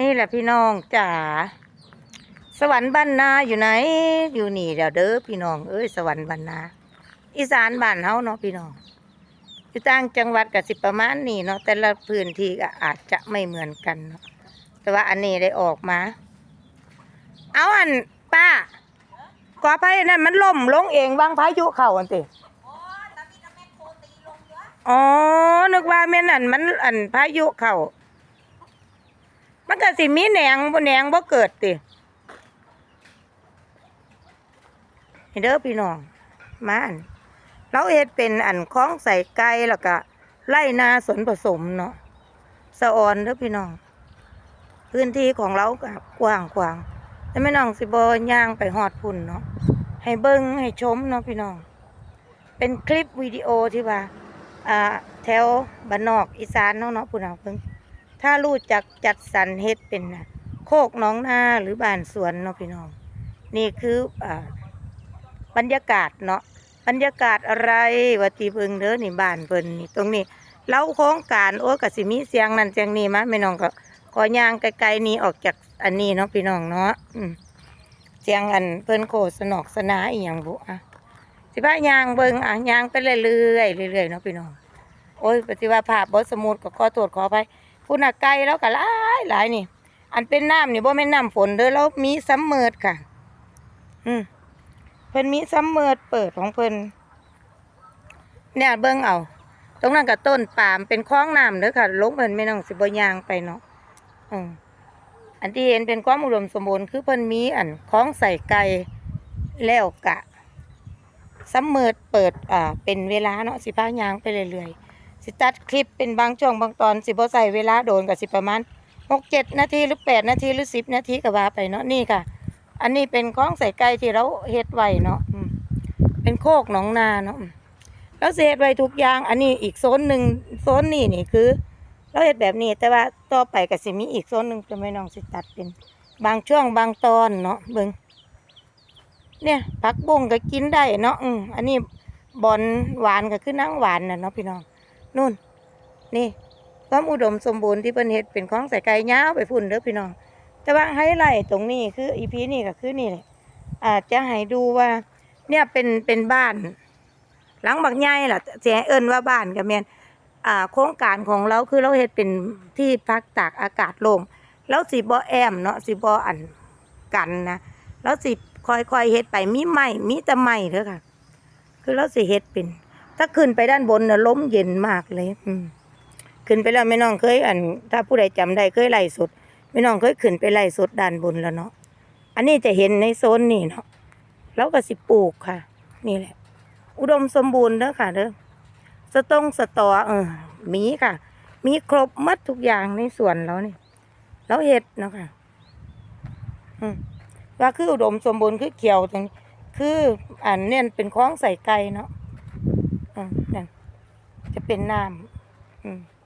นี่แหละพี่น้องจ๋าสวรรค์บ้านนาอยู่ไหน อยู่นี่เดี๋ยวเด้อพี่น้องเอ้ยสวรรค์บ้านนา อีสานบ้านเฮาเนาะพี่น้องอยู่ต่างจังหวัดก็สิประมาณนี้เนาะแต่ละพื้นที่ก็อาจจะไม่เหมือนกันเนาะแต่ว่าอันนี้ได้ออกมา เอาอันป้ากอไผ่นั่นมันล่มลงเองบางพายุเข้าอันติอ๋อนึกว่าแม่นอันมันอันพายุเข้า ก็สิมีแหนงบ่แหนงบ่เกิดติเห็นเด้อพี่น้องมาอันเราเฮ็ดเป็นอันคล้องใส่ไก่แล้วก็ไล่นาสนผสมเนาะสะออนเด้อพี่น้อง พื้นที่ของเราก็กว้างกว้างแต่แม่น้องสิบ่ย่างไปฮอดพุ่นเนาะให้เบิ่งให้ชมเนาะพี่น้อง เป็นคลิปวิดีโอที่ว่าอ่าแถวบ้านนอกอีสานเนาะเนาะพุ่นเอาเพิ่ง ถ้ารู้จักจัดสรรเฮ็ดเป็นนะโคกน้องนาหรือบ้านสวนเนาะพี่น้อง นี่คืออ่าบรรยากาศเนาะบรรยากาศอะไรวาตีเพิงเด้อนี่บ้านเพิ่นนี่ตรงนี้เล่าโครงการโอ้กับสิมีเสียงนั่นเสียงนี้มาแม่น้องก็ขอย่างไกลๆนี้ออกจากอันนี้เนาะพี่น้องเนาะอืมเสียงอันเพิ่นโฆษณอกสนาอีหยังบุอะสิพายางเบิงอะยางไปเรื่อยๆเรื่อยๆเนาะพี่น้องโอ้ยปฏิว่าภาพบ่สมูทก็ขอโทษขออภั ยคุณน่ะไกลแล้วก็หลายหลายนี่ อันเป็นน้ำนี่บ่แม่นน้ำฝนเด้อแล้วมีซัมเมอร์ค่ะ อืมเพิ่นมีซัมเมอร์เปิดของเพิ่นเนี่ยเบิ่งเอา ตรงนั้นก็ต้นปาล์มเป็นคลองน้ำเด้อค่ะลงเพิ่นไม่น้องสิบ่ยางไปเนาะอืมอันที่เห็นเป็นความอุดมสมบูรณ์คือเพิ่นมีอันคล้องใส่ไก่แล้วกะซัมเมอร์เปิดอ่าเป็นเวลาเนาะสิพายางไปเรื่อยๆ สิตัดคลิปเป็นบางช่วงบางตอนสิบ่ใส่เวลาโดนกับสิประมาณหกเจ็ดนาทีหรือแปดนาทีหรือสิบนาทีก็ว่าไปเนาะนี่ค่ะ อันนี้เป็นคล้องใส่ไก่ที่เราเฮ็ดไว้เนาะเป็นโคกหนองนาเนาะอืมแล้วเฮ็ดไว้ทุกอย่าง อันนี้อีกโซนหนึ่งโซนนี่นี่คือ เราเฮ็ดแบบนี้แต่ว่าต่อไปก็สิมีอีกโซนหนึ่งจะไม่น้องสิตัดเป็น บางช่วงบางตอนเนาะเบิ่งเนี่ยผักบงก็กินได้เนาะอืมอันนี้บอนหวานก็คือนั่งหวานน่ะเนาะพี่น้อง นู่น นี่ ความอุดมสมบูรณ์ที่เพิ่นเฮ็ดเป็นของใส่ไก่ยาวไปพุ่นเด้อพี่น้อง แต่ว่าไฮไลท์ตรงนี้คืออีพีนี่ก็คือนี่แหละอาจจะให้ดูว่า เนี่ยเป็นเป็นบ้าน หลังบักใหญ่ล่ะสิให้เอิ้นว่าบ้านก็แม่นอ่าโครงการของเราคือเราเฮ็ดเป็นที่พักตากอากาศล่งแล้วสิบ่แอมเนาะสิบ่อันกันนะแล้วสิค่อยเฮ็ดไปมีไม้มีแต่ไม้เด้อค่ะ คือเราสิเฮ็ดเป็น ถ้าขึ้นไปด้านบนน่ะล้มเย็นมากเลย อืมขึ้นไปแล้วแม่น้องเคยอัน ถ้าผู้ใดจำได้เคยไล่สดแม่น้องเคยขึ้นไปไล่สดด้านบนแล้วเนาะอันนี้จะเห็นในโซนนี่เนาะแล้วก็สิปลูกค่ะ นี่แหละ อุดมสมบูรณ์เด้อค่ะเด้อสตงสตอเออมีค่ะ มีครบมัดทุกอย่างในสวนเรานี่เราเฮ็ดเนาะค่ะว่าคืออุดมสมบูรณ์คือเขียวตรงนี้คืออันเนี่ยเป็นคล้องใส่ไก่เนาะ นั่นจะเป็นน้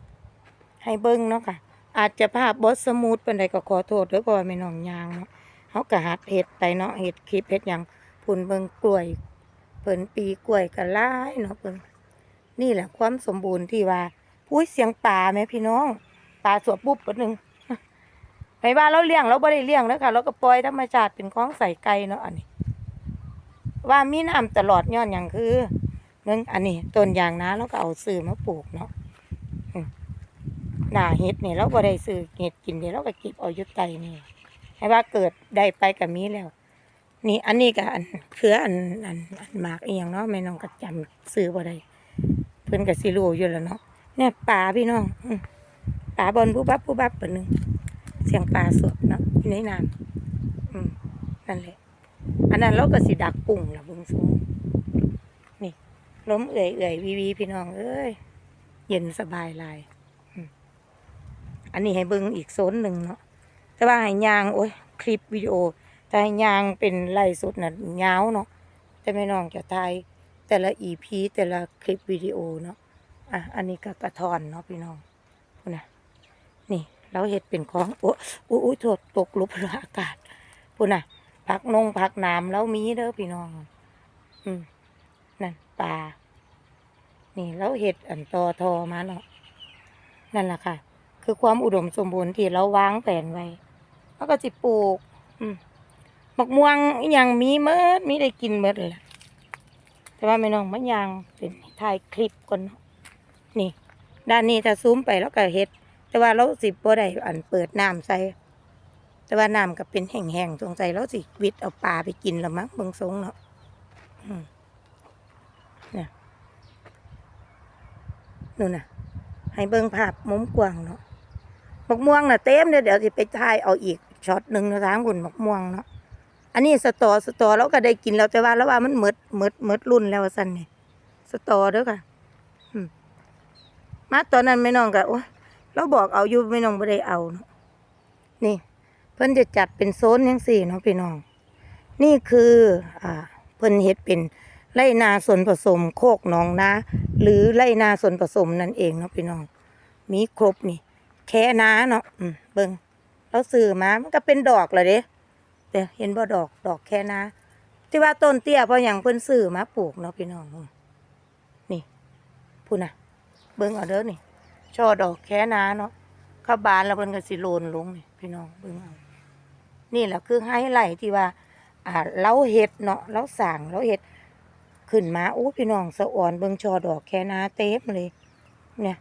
ำให้เบิ้งเนาะค่ะ อาจจะภาพบดสสมูทเป็นใดก็ขอโทษด้อเพราะว่าไม่น้องยางเนาะเขาก็หัดเห็ดไปเนาะเห็ดคลิปเห็ดหยังพุ่นเบิ้งกล้วยเพิ่นปีกล้วยก็หลายเนาะเพิ่นนี่แหละความสมบูรณ์ที่ว่าอุ้ยเสียงป่าแม่พี่น้องป่าสวบปุ๊บปะหนึ่งไปว่าเราเลี้ยงเราบ่ได้เลี้ยงแล้วค่ะเราก็ปล่อยธรรมชาติเป็นของใส่ไก่เนาะอันนี้ ว่ามีน้ำตลอดย้อนอย่างคือ เนื่องอันนี้ต้นยางนะเราก็เอาซื้อมาปลูกเนาะหน้าเห็ดเนี่ยเราก็ได้ซื้อเห็ดกินเดี๋ยวเราก็เก็บเอายุดไตนี่ให้ว่าเกิดได้ไปกับมีแล้ว นี่อันนี้ก็อันเครืออันอันอันหมากอีหยังเนาะแม่น้องก็จำซื้อบ่ได้เพิ่นก็สิรู้อยู่แล้วเนาะเนี่ยป่าพี่น้องป่าบอนผู้บับผู้บับเปิดหนึ่งเสียงป่าสดเนาะอยู่ในน้ำอืมนั่นแหละอันนั้นเราก็สิดักกุ้งล่ะเบิ่งสูง ล้มเอื่อยเอื่อยวีวีพี่น้องเอ้ยเย็นสบายลายอันนี้ให้เบิ่งอีกโซนหนึ่งเนาะแต่ว่าให้ยางโอ้ยคลิปวิดีโอแต่ให้ยางเป็นไล่สุดน่ะยาวเนาะแต่ไม่น้องจะถ่ายแต่ละอีพีแต่ละคลิปวิดีโอเนาะอะอันนี้ก็กระทอนเนาะพี่น้องพูนะนี่เราเห็ดเป็นของโอ้โอ้ยโทษตกลุบอากาศพูดนะผักนงผักน้ำแล้วมีเด้อพี่น้อง อืม นั่นปลา นี่แล้วเห็ดอันตอทอมาเนาะ นั่นแหละค่ะ คือความอุดมสมบูรณ์ที่เราวางแผนไว้ แล้วก็สิปลูกอืมกม่วงยังมีเมิดมีได้กินเมิดแหละแต่ว่าไม่น้องมันยางเป็นถ่ายคลิปก่อนเนาะ นี่ ด้านนี้ถ้าซูมไปแล้วก็เฮ็ด แต่ว่าเราสิบ่ได้อันเปิดน้ำใส่แต่ว่าน้ำก็เป็นแห้งๆสงสัยเราสิวิทย์เอาปลาไปกินล้วมั้งเบิ่งทรงเนาะอืมเนี่ย นู่นน่ะ ให้เบิ่งภาพมุมกว้างเนาะบกม่วงน่ะเต็มเดี๋ยวเดี๋ยวสิไปถ่ายเอาอีกช็อตหนึ่งนะทางบุญบักม่วงเนาะอันนี้สตอสตอเราก็ได้กินแล้วแต่ว่าแล้วว่ามันหมดหมดหมดรุ่นแล้วว่าซั่นนี่สตอเด้อค่ะมาตอนนั้นไม่น้องก็โอ้เราบอกเอาอยู่ไม่น้องบ่ได้เอาเนาะนี่ เพิ่นจะจัดเป็นโซนจังซี่เนาะพี่น้อง นี่คือ อ่า เพิ่นเฮ็ดเป็น ไรนาส่วนผสมโคกหนองนาหรือไรนาส่วนผสมนั่นเองเนาะพี่น้อง มีครบนี่ แค่นาเนาะเบิ่งเราซื้อมามันก็เป็นดอกเลยเด้แต่เห็นบ่ดอกดอกแค่นาที่ว่าต้นเตี้ยเพราะหยังเพิ่นซื้อมาปลูกเนาะพี่น้องนี่พูดนะเบิ่งเอาเด้อนี่ช่อดอกแค่นาเนาะข้าบานแล้วเพิ่นก็สิโลนลงนี่พี่น้องเบิ่งเอานี่แหละคือไฮไลท์ที่ว่า อ่าเราเฮ็ดเนาะเราสั่งเราเฮ็ด ขึ้นมาโอ้พี่น้องสะอ่อนเบิงชอดอกแค่นาเต็มเลย เนี่ย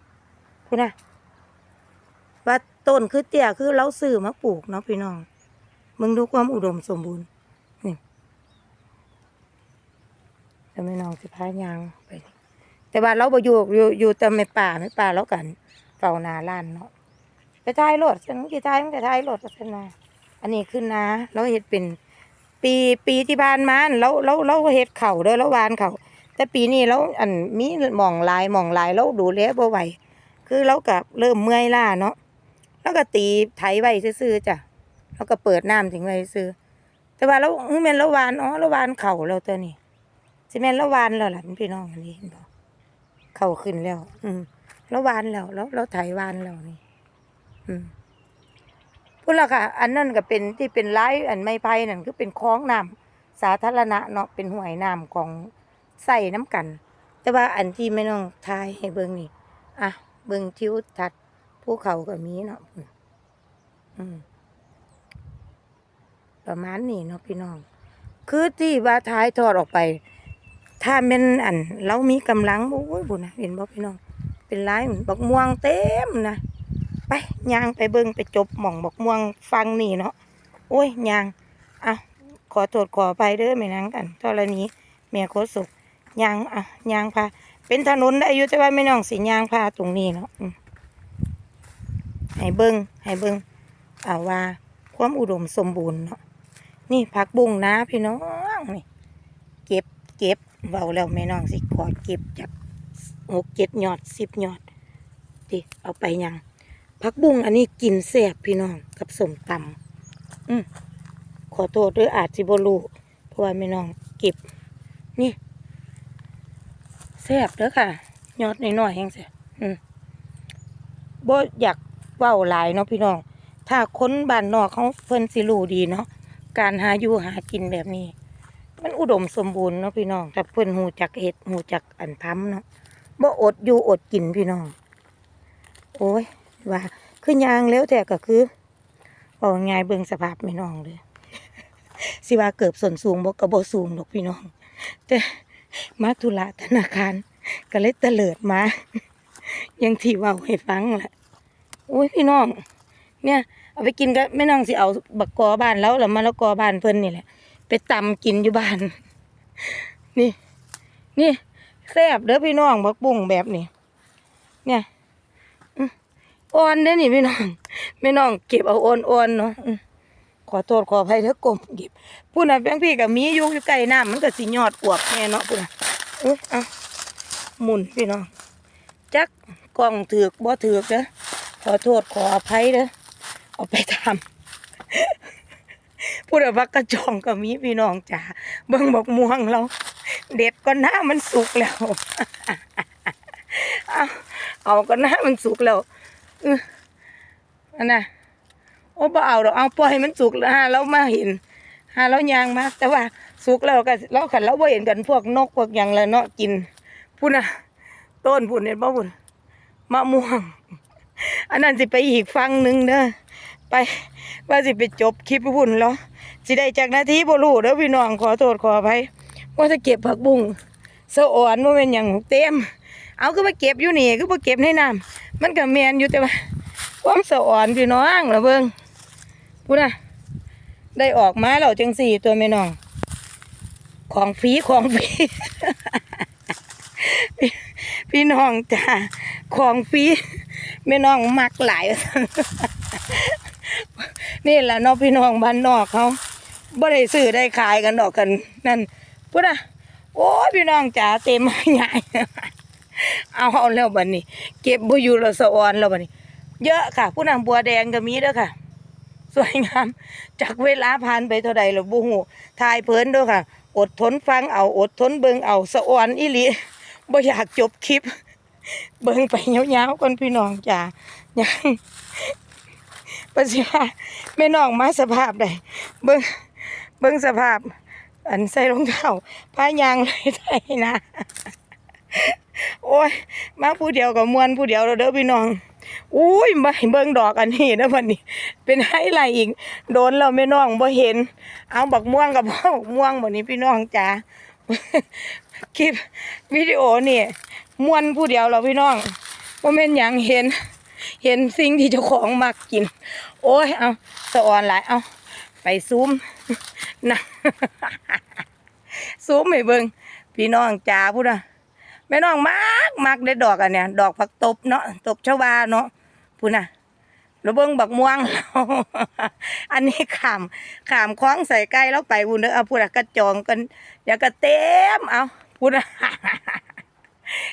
พูดนะว่าต้นคือเตี้ยคือเราซื้อมาปลูกเนาะพี่น้องมึงดูความอุดมสมบูรณ์นี่แต่ไม่น้องสิพายางไป แต่ว่าเราบ่อยู่อยู่อยู่แต่ไม่ป่าไม่ป่าแล้วกันเฝ้านาล้านเนาะไปท้ายรถฉันกี่ท้ายมันก็ท้ายรถฉันนาอันนี้ขึ้นนาเราเฮ็ดเป็น ปีปีที่ผ่านมาเราเราเราเฮ็ดเข่าเด้อเราหวานเข่าแต่ปีนี้เราอันมีหม่องหลายหม่องหลายเราดูแลบ่ไหวคือเราก็เริ่มเมื่อยล้าเนาะแล้วก็ตีไถไว้ซื่อๆจ้ะแล้วก็เปิดน้ำทิ้งไว้ซื่อแต่ว่าเราเฮ้ยแม่นราหวานอ๋อเราหวานเข่าเราตัวนี้สิแม่นเราหวานแล้วล่ะพี่น้องอันนี้เห็นบ่เข่าขึ้นแล้ว อืมเราหวานแล้วเราเราไถวานแล้วนี่ อืม พุ่นละค่ะ อันนั้นก็เป็นที่เป็นไร้อันไม้ไผ่นั่นคือเป็นคลองน้ำสาธารณะเนาะเป็นห้วยน้ำของใส่น้ำกัน แต่ว่าอันที่ไม่ต้องทายให้เบิ่งนี่อะเบิ่งทิวทัศน์ภูเขาก็มีเนาะอืมประมาณนี้เนาะพี่น้อง คือที่ว่าท้ายทอดออกไป ถ้าเป็นอันเรามีกำลังโอ้ยบุญนะเห็นบ่พี่น้อง เป็นไรบักม่วงเต็มนะ ไปยางไปเบิ่งไปจบหม่องบอกม่วงฟังนี่เนาะโอ้ยยางอะขอโทษขอไปเด้อไม่นังกันตอนนี้เมียโคสุกยางอะยางพาเป็นถนนได้อยู่แต่ว่าไม่น้องสิยางพาตรงนี้เนาะให้เบิ่งให้เบิ่งอ่าว่าความอุดมสมบูรณ์เนาะนี่ผักบุ้งนะพี่น้องนี่เก็บเก็บเบาแล้วแม่น้องสิขอเก็บจากหกเจ็ดยอดสิบยอดดิเอาไปยัง ผักบุ้งอันนี้กินแซ่บพี่น้องกับสมตำอืมขอโทษด้วยอาจสิบรูเพราะว่าไม่น้องเก็บ นี่แซ่บเด้อค่ะ ยอดน้อยๆแห้งแซ่บอืมบ่อยากเว้าหลายเนาะพี่น้อง ถ้าค้นบ้านนอกเขาเพิ่นสิรู้ดีเนาะการหาอยู่หากินแบบนี้ มันอุดมสมบูรณ์เนาะพี่น้องแต่เพิ่นหูจักเฮ็ดหูจักอันทำเนาะบ่อดอยู่อดกินพี่น้อง โอ้ย ว่า คือยางแล้วแต่ก็คือบอกง่ายเบิ่งสภาพไม่น้องเลยสิว่าเกิบส่วนสูงบ่ก็บ่สูงดอกพี่น้อง แต่มาธุระธนาคาร ก็เลยเตลิดมา ยังที่ว้าให้ฟังแหละโอ้ยพี่น้อง เนี่ย เอาไปกินก็แม่น้องสิเอาบักกอบ้านแล้วหรือมะละกอบ้านเพิ่นนี่แหละ ไปตำกินอยู่บ้าน นี่ นี่แซ่บเด้อพี่น้องบักบุ้งแบบนี้เนี่ย อ่อนเด้นี่พี่น้องพี่น้องเก็บเอาอ่อนๆเนาะขอโทษขออภัยเถอะกลมเก็บพูดนะเพียงพี่กับมีอยู่อยู่ใกล้น้ำมันก็สิยอดอวบแน่เนาะพูดน่ะอุ้ยเอาหมุนพี่น้องจักกล้องถือกบ่ถือกเด้อขอโทษขออภัยเด้อเอาไปทำพูดว่ากระจองก็มีพี่น้องจ๋าเบิ่งบอกม่วงเรา เด็ดก็หน้ามันสุกแล้ว เอาเอาก็หน้ามันสุกแล้ว เอออันน่ะโอ้บ่เอาดอกเอาปล่อยให้มันสุกแล้วฮะเรามาเห็นฮะเรายางมาแต่ว่าสุกแล้วก็เราขันเราบ่เห็นกันพวกนกพวกหยังแล้วเนาะกินพุ่นน่ะ ต้นพุ่นเห็นบ่พุ่นมะม่วง อันนั้นสิไปอีกฟังหนึ่งเด้อไปว่าสิไปจบคลิปพุ่นแล้วสิได้จากนาทีบ่รู้เด้อพี่น้องขอโทษขออภัยว่าจะเก็บผักบุ้งสะอ่อนบ่แม่นหยังเต็ม เอาก็มาเก็บอยู่นี่ก็บ่เก็บในน้ำ มันก็แมนอยู่แต่ว่าความสะอ่อนพี่น้องล่ะเบิ่งพูดนะได้ออกมาแล้วจังสี่ตัวแม่น้อง ของฟรีของฟรีพี่น้องจ้าของฟรีแม่น้องมักหลายนี่แหละเนาะพี่น้องบ้านนอกเขาบ่ได้ซื้อได้ขายกันดอกกัน นั่นพูดนะโอ้พี่น้องจ๋าเต็มใหญ่ เอาเอาแล้วบัดนี้ เก็บบ่อยู่แล้วสะออนแล้วบัดนี้ เยอะค่ะ ผู้นำบัวแดงก็มีเด้อค่ะ สวยงามจากเวลาผ่านไปเท่าใดแล้วบ่ฮู้ทายเพลินด้อค่ะ อดทนฟังเอาอดทนเบิงเอาสะออนอีหลีบ่อยากจบคลิป เบิงไปเยาวๆก่อนพี่น้องจ๋ายังปัสสิว่าแม่น้องมาสภาพใดเบิงเบิงสภาพ อันใส่รองเท้าผ้ายางเลยไทยนะ โอ้ยมาผู้เดียวกับมวนผู้เดียวแล้วเด้อพี่น้องอุ้ยมาให้เบิ่งดอกอันนี้นะวันนี้ เป็นไฮไลท์อีก โดนเราแม่น้องบ่เห็น เอาบักม่วงกับบักม่วงบ่นี้พี่น้องจ๋าคลิปวิดีโอนี่มวนผู้เดียวเราพี่น้องบ่แม่นหยังเห็น เห็นสิ่งที่เจ้าของมักกิน โอ้ยเอาสะออนหลายเอาไปซูมนะซูมให้เบิ่งพี่น้องจ๋าพูดนะ ม่น้องมักมักได้ดอกอันเนี้ยดอกผักตบเนาะตบชวาเนาะพูดนะแล้วเบิ่งบักม่วง อันนี้ขามขามคล้องใส่ไก่แล้วไปพูดเด้อเอาพูดนะกระจองกันเดี๋ยวก็เต็มเอาพูดนะ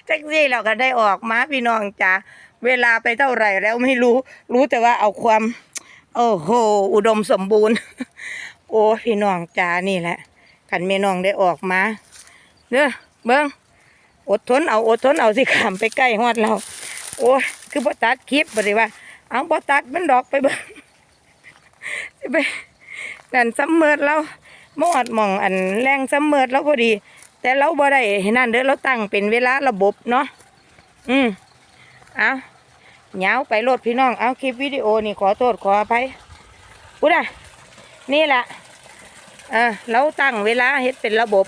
จักซี่เราก็ได้ออกมาพี่น้องจ๋าเวลาไปเท่าไหร่แล้วไม่รู้ รู้แต่ว่าเอาความ โอ้โห อุดมสมบูรณ์ โอ้พี่น้องจ๋านี่แหละขันแม่น้องได้ออกมาเด้อเบิ้ง อดทนเอาอดทนเอาสิขามไปใกล้ฮอดเรา โอ้คือบ่ตัดคลิปบ่ได้ว่า เอาบ่ตัดมันดอกไปเบิ้งสิไปนั่นซ้ำเมิดเราหมอดมองอันแรงซ้ำเมิดเราพอดี แต่เราบ่ได้นั่นเด้อเราตั้งเป็นเวลาระบบเนาะอืมเอาเหงาไปโหลดพี่น้องเอาคลิปวิดีโอนี่ขอโทษขออภัยพูดอะนี่แหละเออเราตั้งเวลาเฮ็ดเป็นระบบ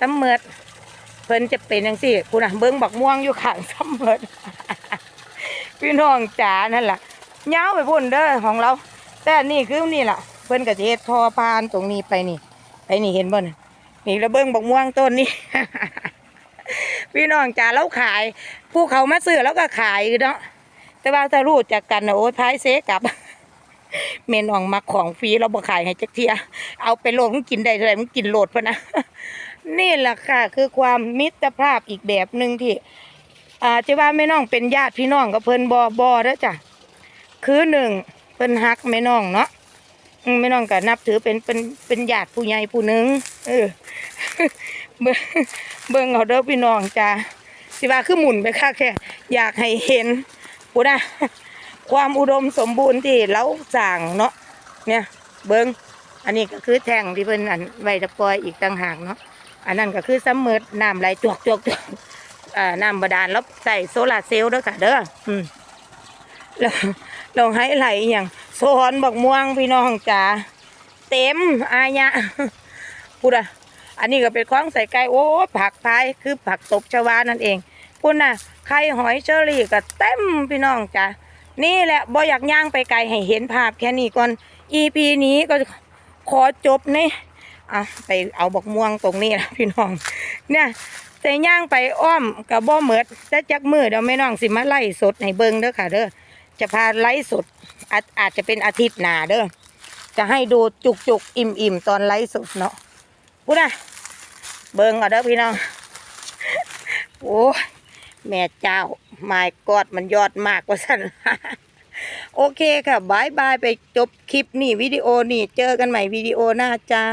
ซ้ำเมิด พิ่นจะเป็นจังซี่พูดอะเบิ้งบักม่วงอยู่ข้างซ้ำเมิดพี่น้องจ๋านั่นล่ะเงาไปพุ่นเด้อของเรา แต่นี่คือนี่ล่ะ เพิ่นก็จะเฮ็ดทอพานตรงนี้ไปนี่ ไปนี่เห็นบ่นนี่ระเบิงบักม่วงต้นนี้พี่น้องจ๋าเราขาย ผู้เขามาซื้อแล้วก็ขายเนาะแต่ว่าถ้ารู้จักกันนะโอ้ยพายเซกับเมนอองมาของฟรีเราบ่ขายให้จักเทีย เอาไปโหลดมึงกินได้เท่าไหร่มึงกินโหลดพะนะ นี่แหละค่ะ คือความมิตรภาพอีกแบบหนึ่งที่อาจะว่าแม่น้องเป็นญาติพี่น้องกับเพิ่นบอบอแล้วจ้ะคือหนึ่งเพิ่นฮักแม่น้องเนาะแม่น้องก็นับถือเป็นเป็นเป็นญาติผู้ใหญ่ผู้หนึ่งเออเบิ่งเบิ่งเอาเด้อพี่น้องจ้าสิว่าคือหมุนไปค่ะแค่อยากให้เห็นพูดนะความอุดมสมบูรณ์ที่เราสั่งเนาะเนี่ย เบิ่งอันนี้ก็คือแท่งที่เพิ่นอันไว้ตะปอยอีกต่างหากเนาะ อันนั้นก็คือซ้ำเมิน้ำไหลจวกจวกจวกอ่าน้ำบาดาลแล้วใส่โซลาเซลล์เด้อค่ะเด้ออืมแล้วลองให้ไหลอย่างโซนบักม่วงพี่น้องจ๋าเต็มอายะพูดอะอันนี้ก็เป็นของใส่ไก่โอ้ผักพายคือผักตบชวานั่นเองพูดน่ะไข่หอยเชอรี่ก็เต็มพี่น้องจ้ะนี่แหละบ่อยากย่างไปไกลให้เห็นภาพแค่นี้ก่อน EP นี้ก็ขอจบนี่ อะไปเอาบอกม่วงตรงนี้นะพี่น้อง เนี่ยแต่ย่างไปอ้อมกับบ่เหมิดแต่จักมือเดี๋ยวแม่น้องสิมาไล่สดให้เบิ่งเด้อค่ะเด้อจะพาไล่สดอาจอาจจะเป็นอาทิตย์หนาเด้อจะให้ดูจุกจุกอิ่มอิ่มๆตอนไล่สดเนาะพูดนะเบิ่งเอาเด้อพี่น้องโอ้แม่เจ้าไม้กอดมันยอดมากกว่าสัน โอเคค่ะบายบายไปจบคลิปนี่วิดีโอนี่เจอกันใหม่วิดีโอหน้าจ้า